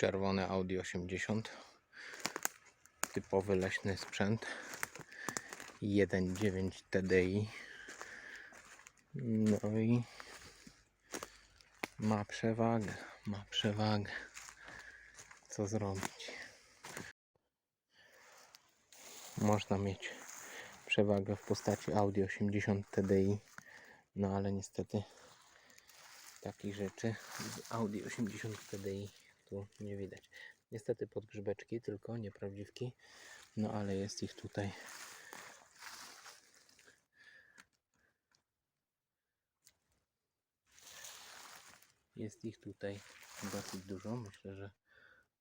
Czerwony Audi 80. Typowy leśny sprzęt. 1.9 TDI. No i ma przewagę, ma przewagę. Co zrobić? Można mieć przewagę w postaci Audi 80 TDI, no ale niestety takich rzeczy Audi 80 TDI nie widać. Niestety podgrzebeczki, tylko nieprawdziwki, no ale jest ich tutaj Jest ich tutaj dosyć dużo, myślę, że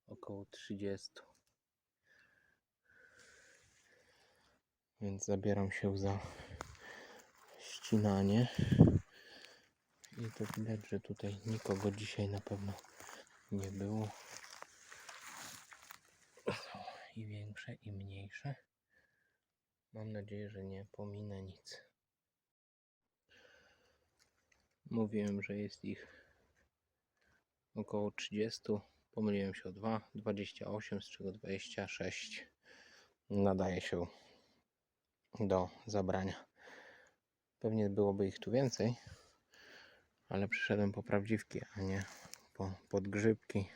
około 30. Więc zabieram się za ścinanie. I to widać, że tutaj nikogo dzisiaj na pewno nie było. I większe, i mniejsze. Mam nadzieję, że nie pominę nic. Mówiłem, że jest ich około 30. Pomyliłem się o 2, 28, z czego 26 nadaje się do zabrania. Pewnie byłoby ich tu więcej, ale przyszedłem po prawdziwki, a nie po podgrzybki.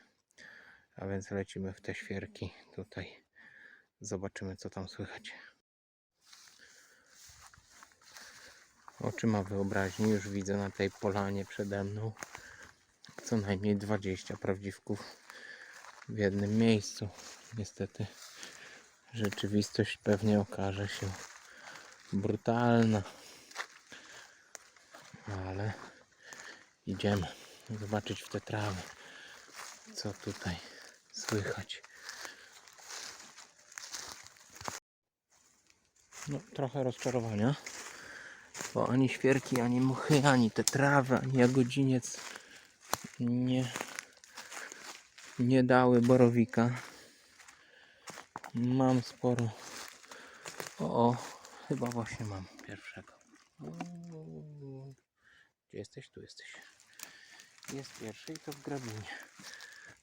A więc lecimy w te świerki tutaj. Zobaczymy, co tam słychać. Oczyma wyobraźni już widzę na tej polanie przede mną co najmniej 20 prawdziwków w jednym miejscu. Niestety rzeczywistość pewnie okaże się brutalna. Ale idziemy zobaczyć w te trawy, co tutaj słychać. No, trochę rozczarowania, bo ani świerki, ani muchy, ani te trawy, ani jagodziniec nie, nie dały borowika. Mam sporo. O, o, chyba właśnie mam pierwszego. Gdzie jesteś? Tu jesteś. Jest pierwszy i to w grabinie.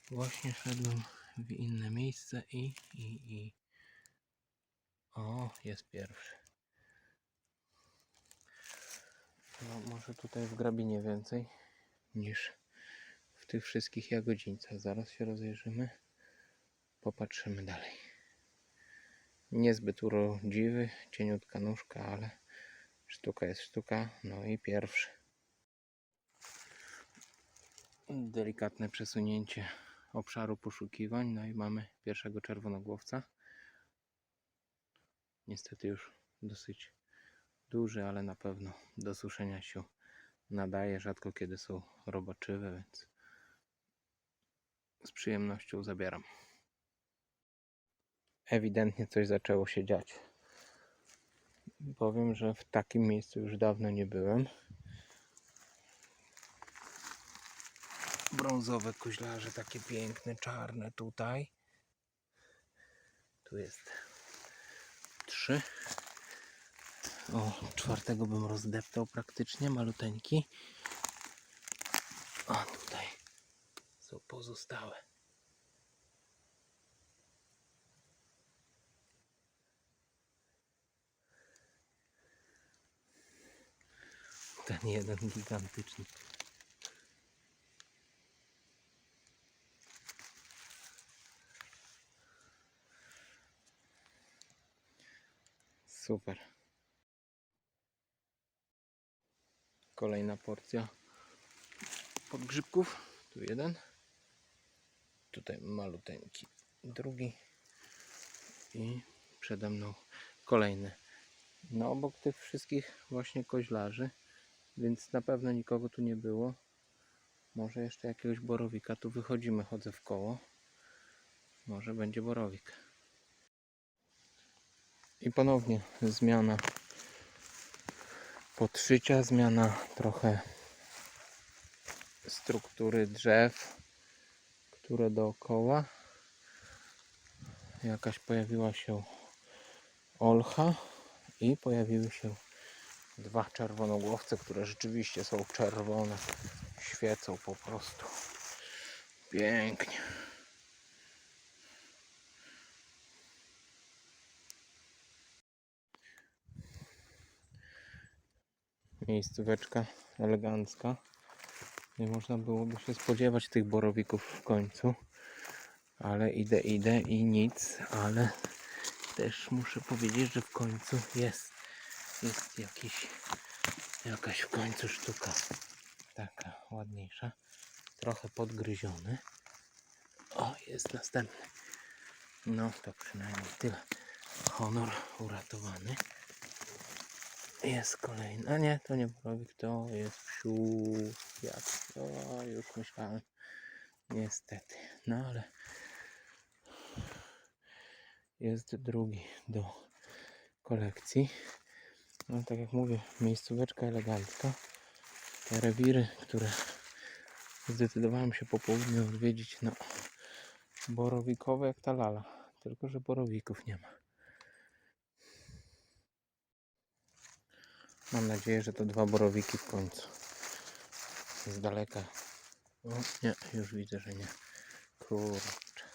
Właśnie szedłem w inne miejsce i, i, i. O, jest pierwszy. No, może tutaj w grabinie więcej niż w tych wszystkich jagodzińcach. Zaraz się rozejrzymy. Popatrzymy dalej. Niezbyt urodziwy, cieniutka nóżka, ale sztuka jest sztuka. No i pierwszy. Delikatne przesunięcie obszaru poszukiwań. No i mamy pierwszego czerwonogłowca. Niestety już dosyć duży, ale na pewno do suszenia się nadaje. Rzadko kiedy są robaczywe, więc z przyjemnością zabieram. Ewidentnie coś zaczęło się dziać. Powiem, że w takim miejscu już dawno nie byłem. Brązowe koźlarze, takie piękne, czarne tutaj. Tu jest trzy. O, czwartego bym rozdeptał praktycznie, maluteńki. A tutaj są pozostałe. Ten jeden gigantyczny. Super. Kolejna porcja podgrzybków. Tu jeden. Tutaj maluteńki. Drugi. I przede mną kolejny. No obok tych wszystkich właśnie koźlarzy. Więc na pewno nikogo tu nie było. Może jeszcze jakiegoś borowika. Tu wychodzimy, chodzę w koło. Może będzie borowik. I ponownie zmiana podszycia, zmiana trochę struktury drzew, które dookoła. Jakaś pojawiła się olcha i pojawiły się dwa czerwonogłowce, które rzeczywiście są czerwone. Świecą po prostu. Pięknie. Miejscóweczka elegancka. Nie można byłoby się spodziewać tych borowików w końcu. Ale idę, idę i nic, ale też muszę powiedzieć, że w końcu jest. Jest jakiś, jakaś w końcu sztuka. Taka ładniejsza. Trochę podgryziony. O, jest następny. No to przynajmniej tyle. Honor uratowany. Jest kolejny. A nie, to nie borowik, to jest psiu. Jak? O, już myślałem. Niestety. No ale jest drugi do kolekcji. No tak jak mówię, miejscóweczka elegancka. Te rewiry, które zdecydowałem się po południu odwiedzić, no borowikowe jak ta lala. Tylko, że borowików nie ma. Mam nadzieję, że to dwa borowiki w końcu. Z daleka. O, nie, już widzę, że nie. Kurczę.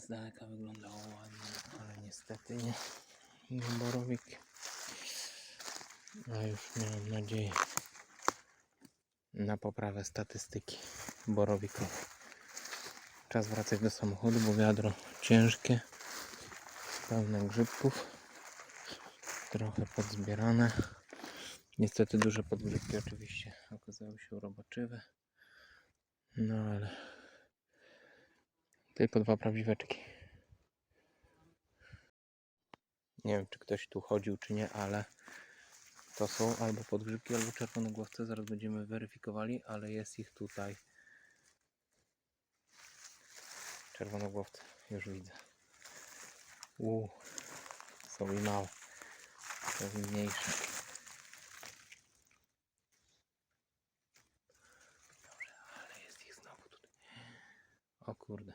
Z daleka wyglądało ładnie, ale niestety nie. Nie borowiki. A już miałem nadzieję na poprawę statystyki borowikowej. Czas wracać do samochodu, bo wiadro ciężkie, pełne grzybków, trochę podzbierane. Niestety duże podgrzybki oczywiście okazały się roboczywe, no ale tylko dwa prawdziweczki. Nie wiem, czy ktoś tu chodził, czy nie, ale to są albo podgrzybki, albo czerwonogłowce. Zaraz będziemy weryfikowali, ale jest ich tutaj. Czerwonogłowce, już widzę. Uuu, są i małe. I mniejsze. Dobrze, ale jest ich znowu tutaj. O kurde.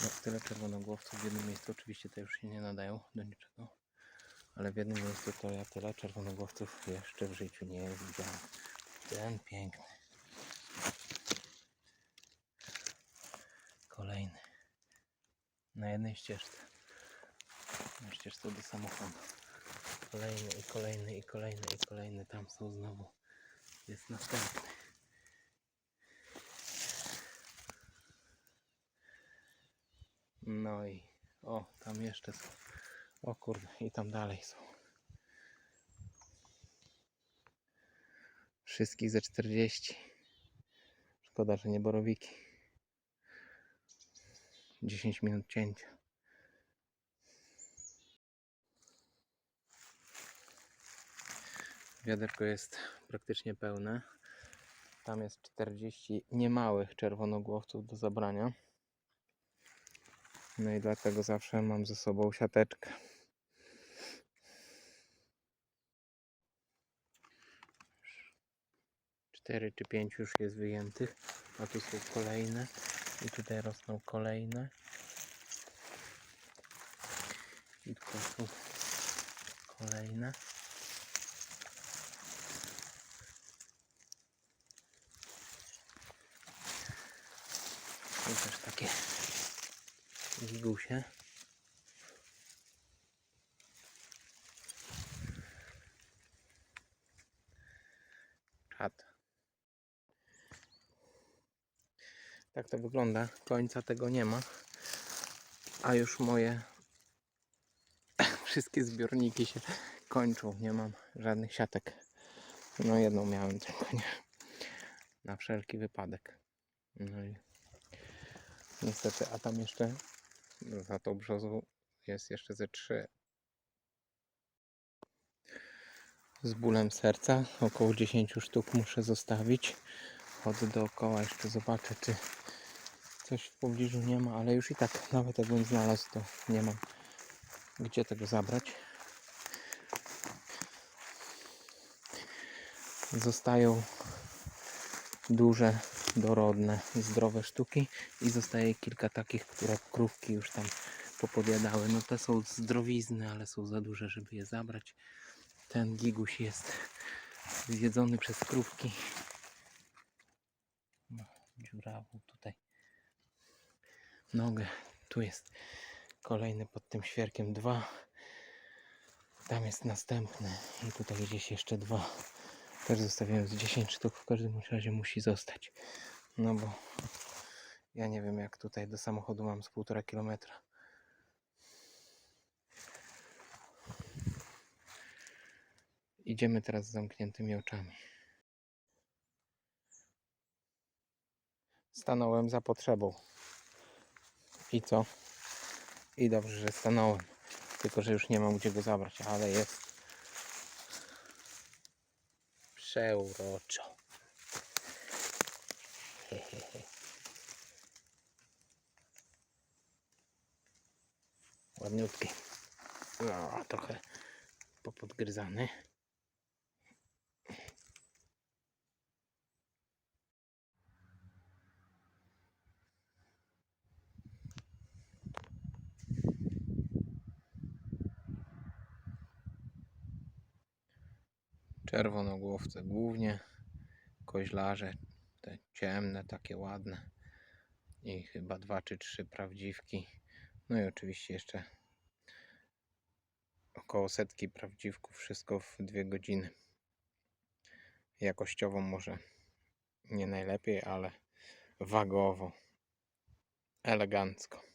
No, tyle czerwonogłowców w jednym miejscu. Oczywiście te już się nie nadają do niczego. Ale w jednym miejscu to ja tyle czerwonogłowców jeszcze w życiu nie widziałem. Ten piękny. Kolejny. Na jednej ścieżce. Na ścieżce do samochodu. Kolejny i kolejny i kolejny i kolejny. Tam są znowu. Jest następny. No i o, tam jeszcze są. O kurde, i tam dalej są. Wszystkich ze 40. Szkoda, że nie borowiki. 10 minut cięcia. Wiaderko jest praktycznie pełne. Tam jest 40 niemałych czerwonogłowców do zabrania. No i dlatego zawsze mam ze sobą siateczkę. Cztery czy pięć już jest wyjętych, a tu są kolejne i tutaj rosną kolejne. I tu są kolejne. Są też takie Gigusie. Czad. Tak to wygląda. Końca tego nie ma. A już moje wszystkie zbiorniki się kończą. Nie mam żadnych siatek. No jedną miałem tylko nie. Na wszelki wypadek. No i niestety, a tam jeszcze za tą brzozą jest jeszcze ze trzy. Z bólem serca około 10 sztuk muszę zostawić. Chodzę dookoła, jeszcze zobaczę, czy coś w pobliżu nie ma, ale już i tak, nawet jakbym znalazł, to nie mam gdzie tego zabrać. Zostają duże, dorodne, zdrowe sztuki i zostaje kilka takich, które krówki już tam popodjadały. No te są zdrowizny, ale są za duże, żeby je zabrać. Ten giguś jest zjedzony przez krówki. No, dziurawą tutaj nogę. Tu jest kolejny pod tym świerkiem dwa. Tam jest następny i tutaj gdzieś jeszcze dwa. Też zostawiłem z 10 sztuk, w każdym razie musi zostać. No bo ja nie wiem jak tutaj do samochodu mam z półtora kilometra. Idziemy teraz z zamkniętymi oczami. Stanąłem za potrzebą. I co? I dobrze, że stanąłem. Tylko, że już nie mam gdzie go zabrać, ale jest przeuroczo. Ładniutki. No, trochę popodgryzany. Głównie, koźlarze te ciemne, takie ładne i chyba dwa czy trzy prawdziwki. No i oczywiście jeszcze około setki prawdziwków, wszystko w dwie godziny. Jakościowo może nie najlepiej, ale wagowo, elegancko.